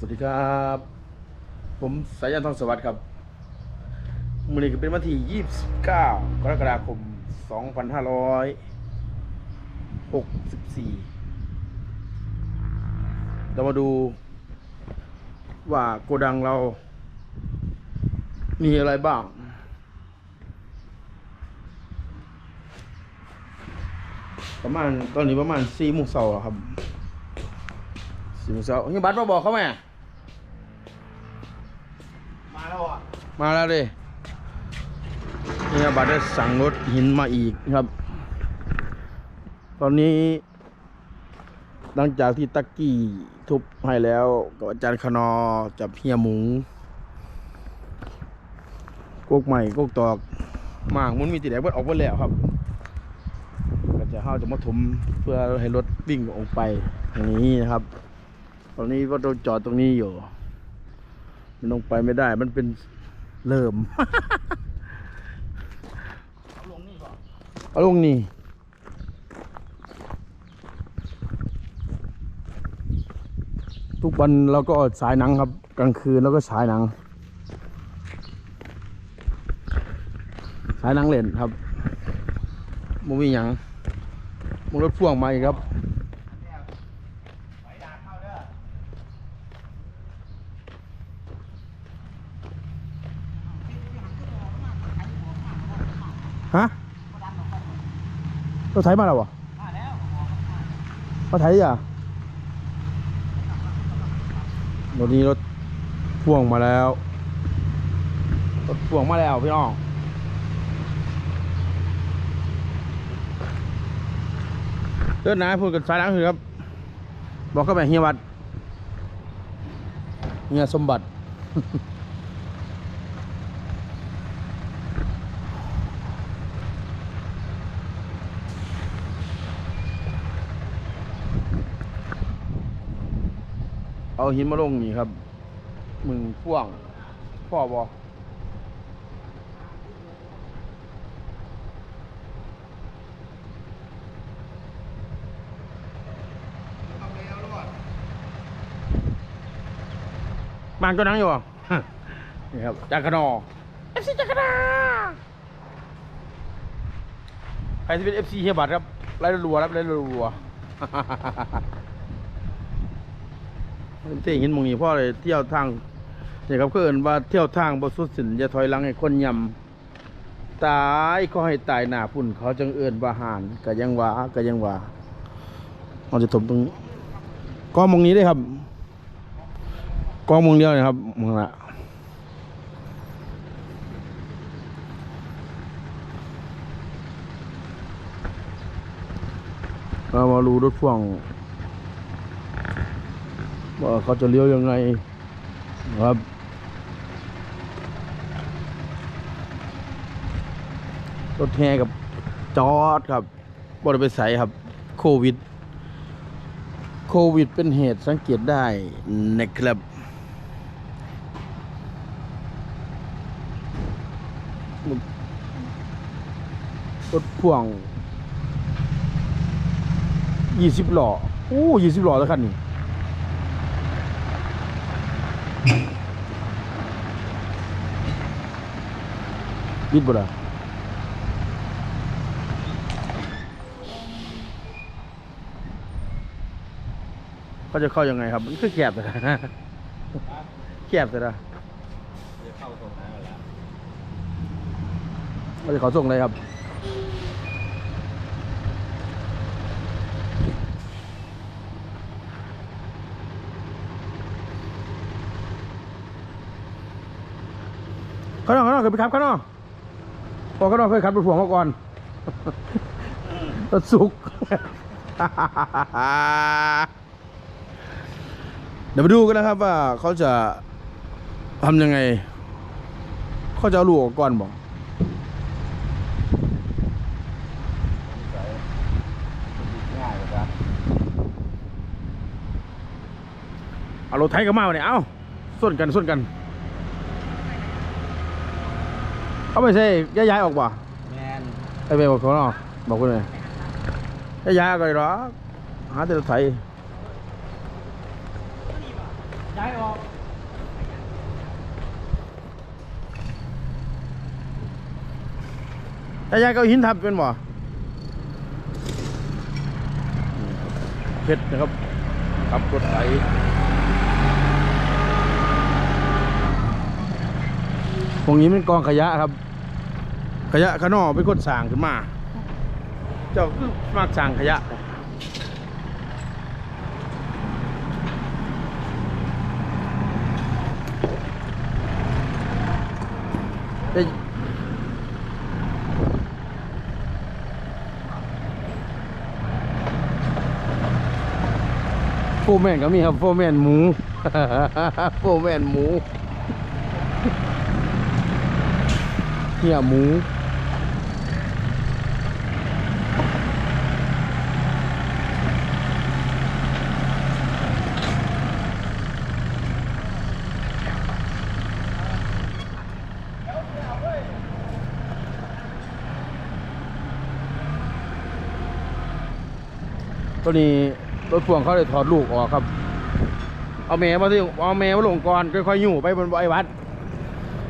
สวัสดีครับ ผมสายันทองสวัสดิ์ครับมือนี้ก็เป็นวันที่ 29 กรกฎาคม 2564 เรามาดูว่าโกดังเรา มีอะไรบ้าง ประมาณตอนนี้ประมาณ4โมงเช้าครับ4โมงเช้าเฮียบัตรมาบอกเขาไหม แล้วอะมาแล้วดิเฮียบัตรได้สั่งรถหินมาอีกครับ ตอนนี้ หลังจากที่ตักกี้ทุบให้แล้วกับอาจารย์คนอจับเฮียหมูกกใหม่กกตอกมากมันมีติดแดงเบิดออกหมดแล้วครับก็จะเข้าจะมาถมเพื่อให้รถวิ่งออกไปอย่างนี้นะครับ ตอนนี้ก็ต้องจอดตรงนี้อยู่ มันลงไปไม่ได้ มันเป็นเริ่ม เอาลงนี่ก่อนเอาลงนี่ทุกวันเราก็ฉายหนังครับ กลางคืนเราก็ฉายหนังฉายหนังเล่นครับมันมีอย่างมันรถพ่วงมาอีกครับ ไฟด่าเข้าเด้อ ฮะรถไถมาแล้ววะมาแล้วรถไถอะรถนี้รถพ่วงมาแล้ว รถพ่วงมาแล้วพี่น้องเดินนาพูดกันสายหลังคือครับ บอกเข้าไปเฮียวัดเฮียสมบัติ เอาหินมาลงนี่ครับ มึงพ่วงพ่อบอเอาไปเอารอดบางก็นั่งอยู่อะนี่ครับจากกระนอเอฟซีจากกระนาใครที่เป็นเอฟซีเฮียบัตรครับไล่รัวๆครับไล่รัวๆ เที่ยงเห็นมองนี้พ่อเลยเที่ยวทางนี่ครับก็เอินว่าเที่ยวทางบสุดสินอย่าถอยหลังให้คนยำตายก็ให้ตายหนาพุ่น เขาจังเอินว่าหานก็ยังวาก็ยังวาเราจะถมตรงกองมองนี้ได้ครับกองมองเดียวนะครับมองละเรามาดูรถพ่วง ว่าเขาจะเลี้ยวยังไงครับ รถแห่กับจอดครับบริไปใส่ครับ โควิด โควิดเป็นเหตุสังเกตได้นะครับรถพ่วงยี่สิบล้อโอ้ยี่สิบล้อแล้วคันนี้ บิดบ่ล่ะเขาจะเข้ายังไงครับ มันคือแคบแต่ละแคบแต่ละจะเข้าตรงนั้นแล้วเขาจะเขาส่งเลยครับข้างนอกข้างนอกเคยไปขับข้างนอก พอข้างนอกเคยขับรถพ่วงมาก่อนรถสุก เดี๋ยวมาดูกันนะครับว่าเขาจะทำยังไง เขาจะเอาลูกออกก่อนบอกเลยครับเอารถไถกันมาเนี่ย เอาส่วนกันส่วนกัน เขาไม่ใช่ย้ายๆออกบ่แมนไอ้เบลบอกเขาเนาะบอกคุณเลยย้ายๆออกเลยหรอหาแต่รถไถย้ายออกแต่ยายก็เอาหินทับเป็นบ่เพชรนะครับขับรถไถตรงนี้เป็นกองขยะครับ ขยะขานอกเป็นคนสร้างขึ้นมา เจ้าคือมากสร้างขยะแต่โฟแมนก็มีครับโฟแมนหมูโฟแมนหมูเหี่ยหมู ตัวนี้รถพ่วงเขาเลยถอดลูกออกครับ เอาแม่มาที่เอาแม่มาลงก่อนค่อยๆอยู่ไปบนไอ้วัด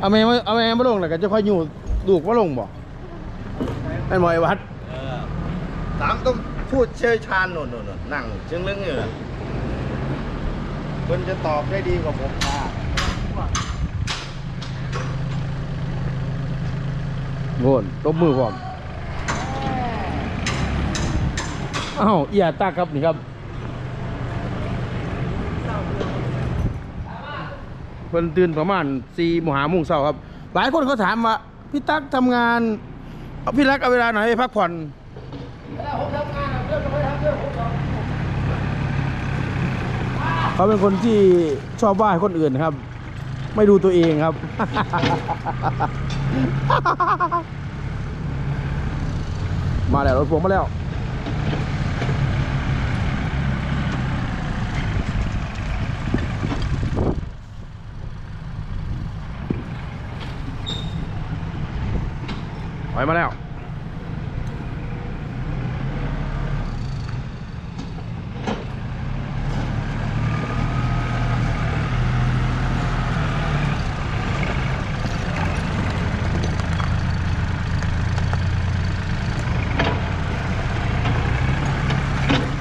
เอาแม่มาเอาแม่มาลงแล้วก็จะค่อยอยู่ลูกมาลงบ่เป็นบ่ไอ้วัดเออถามต้องพูดเชี่ยวชาญหน่นๆๆนั่งเชิงเรื่องเหงื่อคนจะตอบได้ดีกว่าผมค่ะโง่นตบมือพร้อม อ้าวเอียตาครับนี่ครับเพิ่นตื่นประมาณสี่โมงหาโมงเช้าครับ หลายคนเขาถามว่าพี่ตั๊กทำงานเอาพี่รักเอาเวลาไหนไปพักผ่อนเขาเป็นคนที่ชอบว่าคนอื่นครับ ไม่ดูตัวเองครับ มาแล้วรถพวงมาแล้ว อยมาแล้ว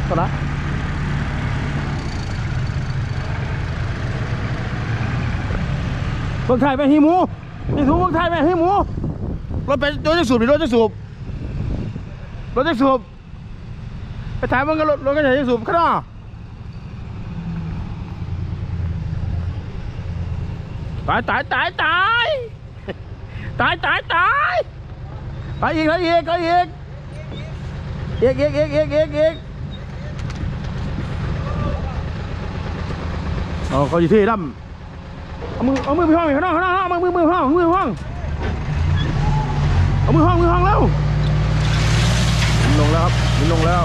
ก็นะเบิ่งไทยแม่ฮีหมูนี่ถุงเบิ่งไทยแม่ฮีหมู รถไปรถจะสูบหรือรถจะสูบรถจะสูบไปถายมันก็รถรถก็จะสูบข้างนอกตายตายตายตายตายตายตายไปอีกไปอีกไปอีกอีกอีกอีกอีกอีกอีกเอาเขาจะเท่ดำเอามือเอามือไปห้องข้างนอกข้างนอกเอามือมือห้องมือห้อง เอามือห้องมือห้องแล้วมันลงแล้วครับมันลงแล้ว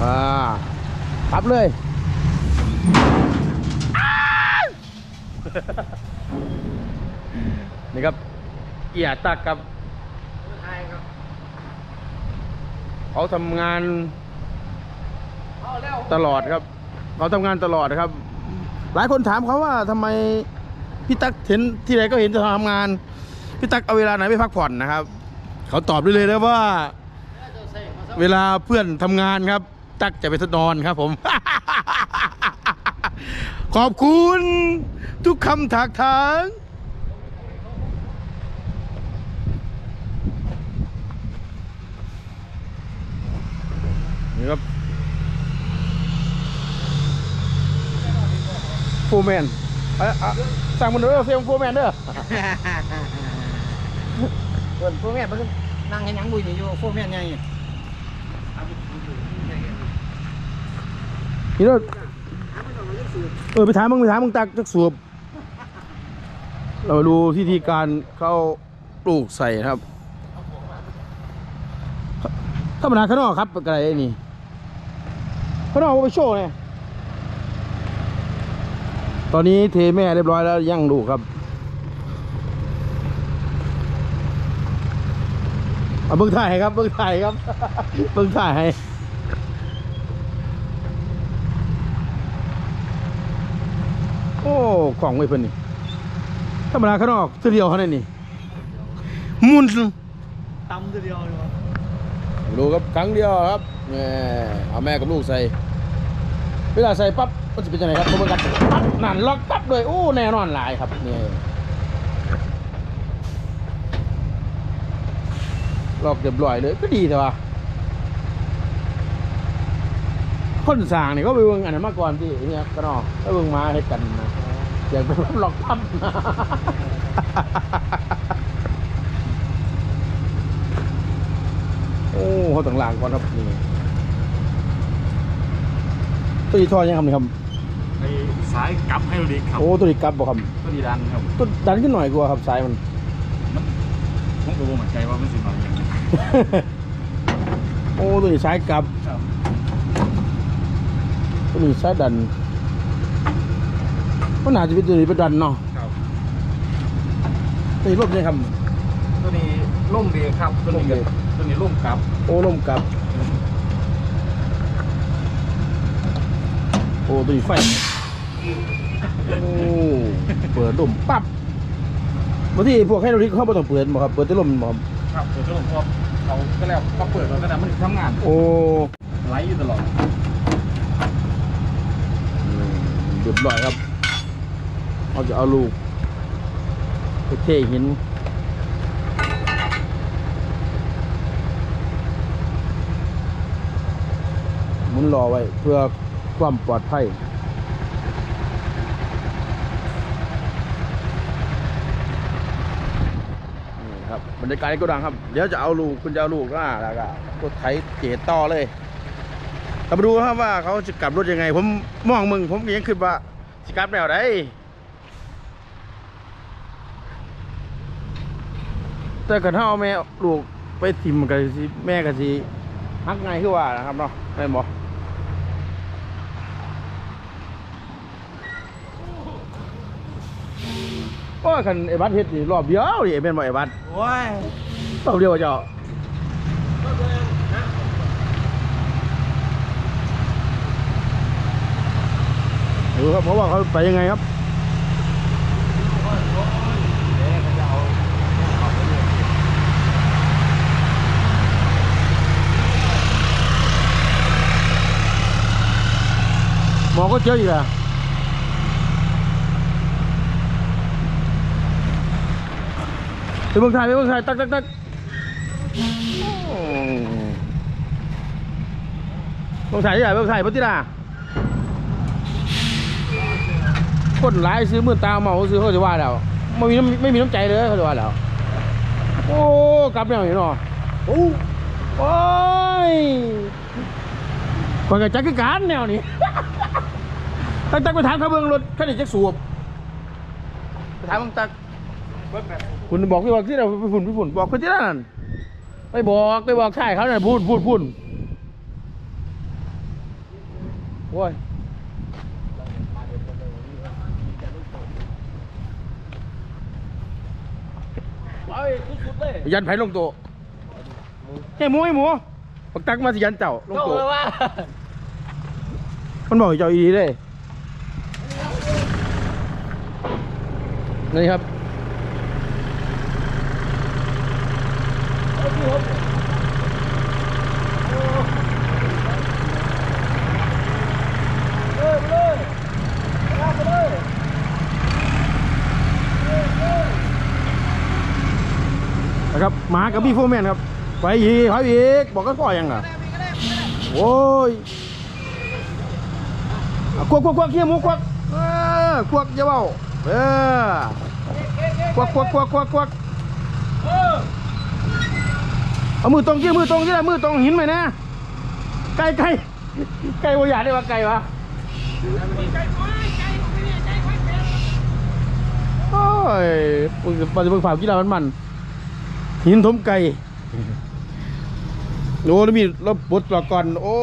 อ่าขับเลย ตักครับใช่ครับเขาทำงานเอาแล้วตลอดครับ เขาทำงานตลอดนะครับ หลายคนถามเขาว่าทำไมพี่ตั๊กเห็นที่ไหนก็เห็นจะทำงาน พี่ตั๊กเอาเวลาไหนไปพักผ่อนนะครับ เขาตอบได้เลยนะว่า เวลาเพื่อนทำงานครับ ตั๊กจะไปนอนครับผม ขอบคุณทุกคำถากถาง นี่ครับโฟร์แมนเอะอะสั่งมันเด้อเซลโฟร์แมนเด้อเพิ่นพวกแม่เพิ่นนั่งให้หยังบุญอยู่พวกแม่ไงนี่เด้อเออไปถามมึงไปถามมึงตักจักสวบเราดูวิธีการเข้าปลูกใส่นะครับธรรมดาข้างนอกครับอะไรไอ้นี่ ข้างนอกเอาไปโชว์เนี่ยตอนนี้เทแม่เรียบร้อยแล้วย่างดูกครับเอาเบิ้งถ่ายให้ครับเบิ้งถ่ายครับเบิ้งถ่ายให้โอ้ของไว้เพิ่นนี่ธรรมดาข้างนอกตัวเดียวเขาเนี่ยนี่มุนตำตัวเดียวเลยวะดูครับครั้งเดียวครับ แม่เอาแม่กับลูกใส่ เวลาใส่ปั๊บมันจะเป็นยังไงครับมันกัดปั๊บนั่นล็อกปั๊บเลยโอ้แน่นอนหลายครับนี่ล็อกเรียบร้อยเลยก็ดีแต่ว่าคนสร้างนี่ก็ไปเบิ่งอันนั้นมาก่อนที่เนี่ยก็นอกไปเบิ่งมาให้กันนะอยากไปล็อกปั๊บนะโอ้เขาต่างหลังก่อนครับนี่ ตัวนี้ทอยังครับนี่ครับไอ้สายกลับให้เราดีครับโอ้ตัวนี้กลับบ่ครับตัวดีดันครับตัวดันขึ้นหน่อยกว่าครับสายมันผมก็บ่มั่นใจว่ามันสิมาอย่างไรโอ้ตัวนี้สายกลับครับตัวนี้สายดันก็น่าจะเป็นตัวนี้เป็นดันเนาะครับตัวนี้รถนี่ครับตัวนี้ล่มเบรกครับตัวนี้ล่มเบรกตัวนี้ล่มกลับโอ้ลมกลับ โอ้ตัวนี้ไฟ โอ้ เปิดลมปั๊บบางทีพวกให้เราที่เขาไม่ต้องเปิดบ่ครับ เปิดแต่ลมบ่ครับครับตัวล่มพอเขาก็แล้วก็เปิดเราก็แต่มันทำงาน โอ้ไหลอยู่ตลอดเรียบร้อยครับเราจะเอาลูกไปเทหินหมุนรอไว้เพื่อ ความปลอดภัยนี่ครับบรรยากาศในโกดังครับ เดี๋ยวจะเอาลูกคุณจะเอาลูกล่าแล้วก็กดไถเจต่อเลยเรามดูครับว่าเขาจะกลับรถยังไง ผมมองมึง ผมยังคิดว่าจะกลับแนวไหนแต่กันถ้าเอาแม่ลูกไปทิมกันสิแม่กันสิฮักไงคือว่านะครับเนาะแม่บอก โอ้ยคันไอ้บัตเฮ็ดนี่รอบเดียวดิไอ้แม่นบอกไอ้บัตโอ้ยรอบเดียวว่าเจ้าดูครับเพราะว่าเขาไปยังไงครับหมอก็เจออีกแล้ว ไปเมืองไทยไปเมืองไทยตักตักตักโอ้เมืองไทยที่ไหนเมืองไทยพัทยาคนร้ายซื้อมื่นตาเมาซื้อเขาจะว่าแล้วไม่มีไม่มีน้ำใจเลยเขาจะว่าแล้วโอ้กลับแนวนี้เนาะโอ้โอ้ยคนกับจักรการแนวนี้ตักตักไปถามเขาเบื้องรถแค่นี้จะสูบไปถามมึงตัก คุณบอกพี่บอกที่เราไปฝุ่นไปฝุ่นบอกคนที่นั่นไปบอกไปบอกใช่เขาเนี่ยพูดพูดพูดโอ้ยไปสุดๆเลยยันไผ่ลงโตะแค่หมูไอ้หมูปักตักมาสิยันเจ้าลงโตะว่ามันบอกให้เจ้าอีดีเลยนี่ครับนะครับห มากับพี่โฟร์แมนครับไปอีกไปอีกบอกกันพ่อยังอะโอ้ยควักควักควักเฮียมูควักเออควักอย่าเบาเออควักควักควักควักควักเอามือตรงที่มือตรงที่ไหนมือตรงหินไหมนะไก่ไก่ไก่วอยากได้ว่าไก่วะโอ้ยปฏิบัติฝ่ากีฬามันมัน หินทมไก่โอ้แล้วมีรถปุดละก่อน โอ้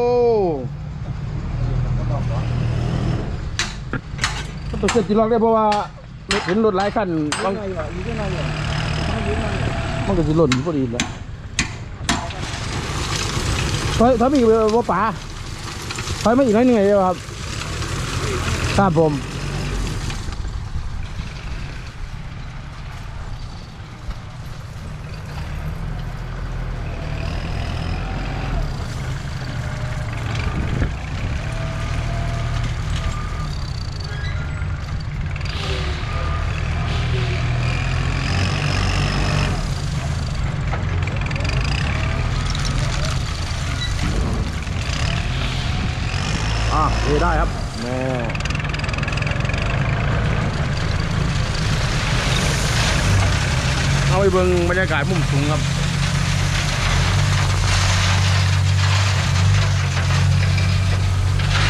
ก็ต้องเช็ดจีล็อกได้เพราะว่าเห็นรถหลายคันบางมันก็จะหล่นอยู่พอดีแล้วถอยถอยมาอีกว่าป่าถอยมาอีกหน่อยหนึงไงครับครับผม ได้ครับแม่เอาไปเบิ่งบรรยากาศมุมสูงครับ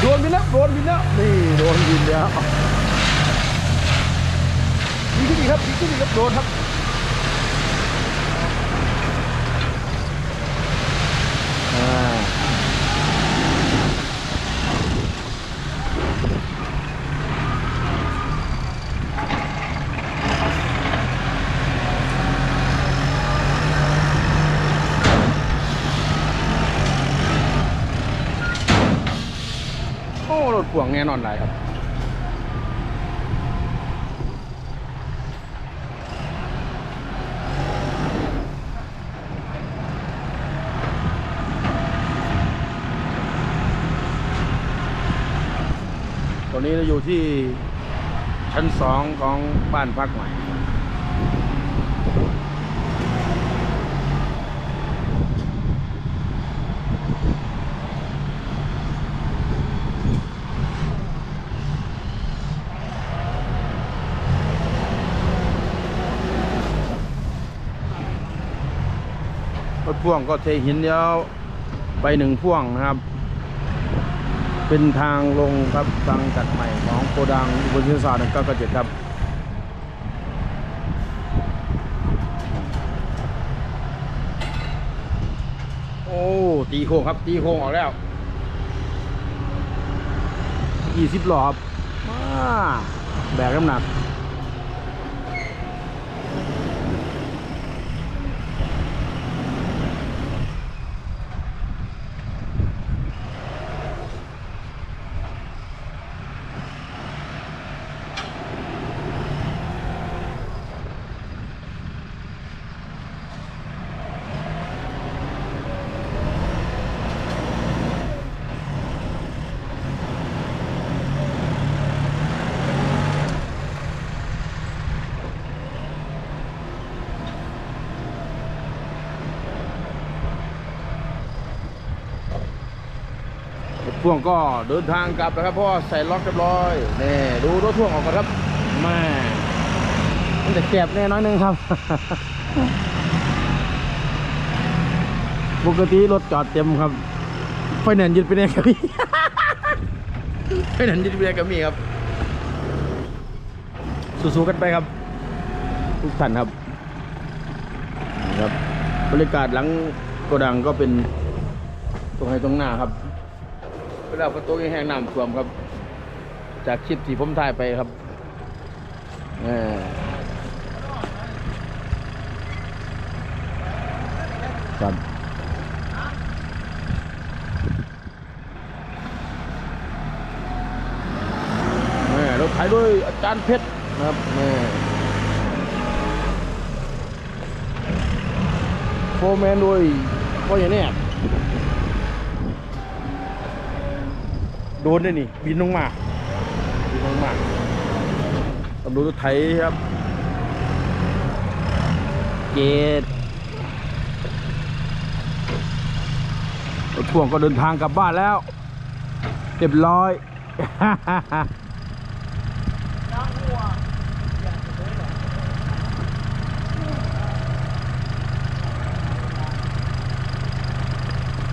โดนบินแล้วโดนบินแล้วนี่โดนบินแล้วยิงขึ้นอีกครับยิงขึ้นอีกครับโดนครับ อ่า พวงแน่นอนเลยครับตอนนี้เราอยู่ที่ชั้นสองของบ้านพักใหม่ พ่วงก็เทหินเดียวไปหนึ่งพ่วงนะครับ เป็นทางลงครับทางจัดใหม่ของโกดังอุบลยุทธศาสตร์หนึ่งเก้าเก้าเจ็ดครับโอ้ตีโค้งครับ ตีโค้งออกแล้วยี่สิบหลอบมาแบกน้ำหนัก พ่วงก็เดินทางกลับนะครับเพราะว่าใส่ล็อกเรียบร้อยนี่ดูรถพ่วงออกกันครับแม่มันจะแคบแน่น้อยนึงครับ ปกติรถจอดเต็มครับ ไฟแนนซ์ยึดไปแน่กับพี่ไฟแนนซ์ยึดไปแน่กับมีครับ สู้ๆกันไปครับ ทุกท่านครับนะครับบรรยากาศหลังโกดังก็เป็นตรงไหนตรงหน้าครับ เวลาประตูยังแห้งน้ำท่วมครับ จากคลิปที่ผมถ่ายไปครับแหม่ครับแหม่รถไถด้วยอาจารย์เพชรนะครับแม่โฟร์แมนด้วยพ่ออย่างเนี้ย โดนได้นี่ บินลงมาบินลงมาตำรวจไทยครับ เกตรถพ่วงก็เดินทางกลับบ้านแล้วเรียบร้อย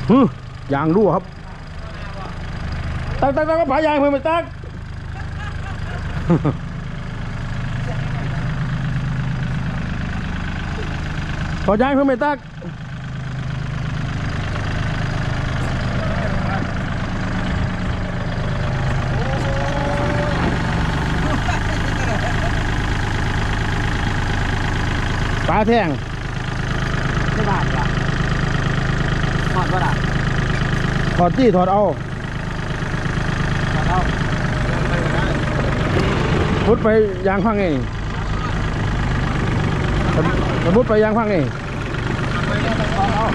ฮึยางรั่วครับ tăng tăng tăng có phải vàng mười mình tăng có vàng mười mình tăng ba thang ไม่บาดหรอถอดก็ได้ถอดที่ถอดเอา พุดไปยางพังไงสมมุติไปยางพังไงถอดเอา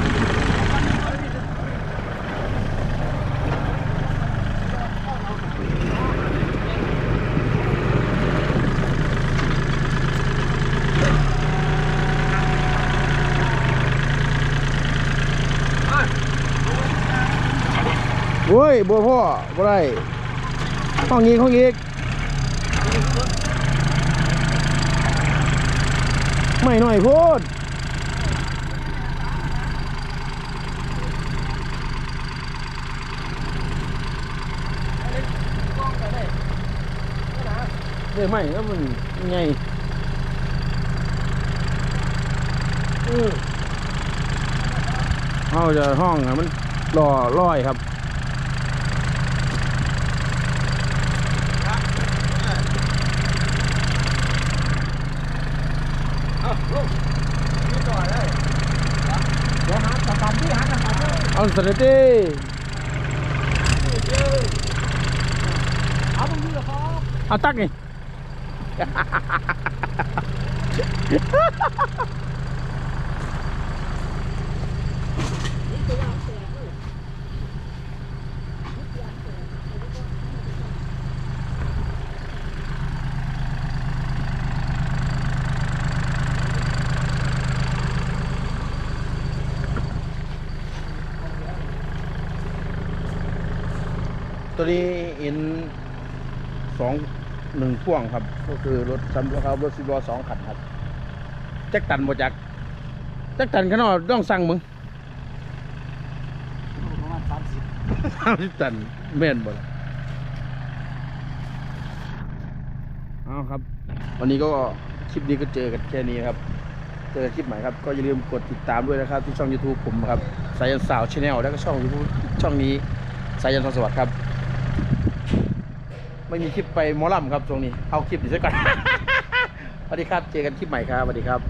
โว้ยบัวพ่อบ่ได้ห้องอีกห้องอีก ไม่หน่อยโพูดเดี๋ยวไม่ก็มันไงเอาจะห้องอะมันรอร้อยครับ เดี๋ยวหาสถานที่หา สถานที่ เอาสเตตี้เอาตรงนี้เหรอครับเอาตักนี่ตัวนี้อินสองหนึ่งพ่วงครับ ก็คือรถซัมครับรถสิบล้อสองคันครับจักตันบ่จักจักตันขนาดต้องสั่งมึงประมาณสามสิบสามสิบตันแม่นบ่ล่ะเอาครับ วันนี้ก็คลิปนี้ก็เจอกันแค่นี้ครับ เจอกันคลิปใหม่ครับ ก็อย่าลืมกดติดตามด้วยนะครับ ที่ช่อง YouTube ผมครับสายันสาวชาแนลแล้วก็ช่อง YouTube ช่องนี้สายันทองสวัสดิ์ครับ ไม่มีคลิปไปหมอลำครับช่วงนี้ เอาคลิปดีซะก่อน สวัสดีครับ เจอกันคลิปใหม่ครับ สวัสดีครับ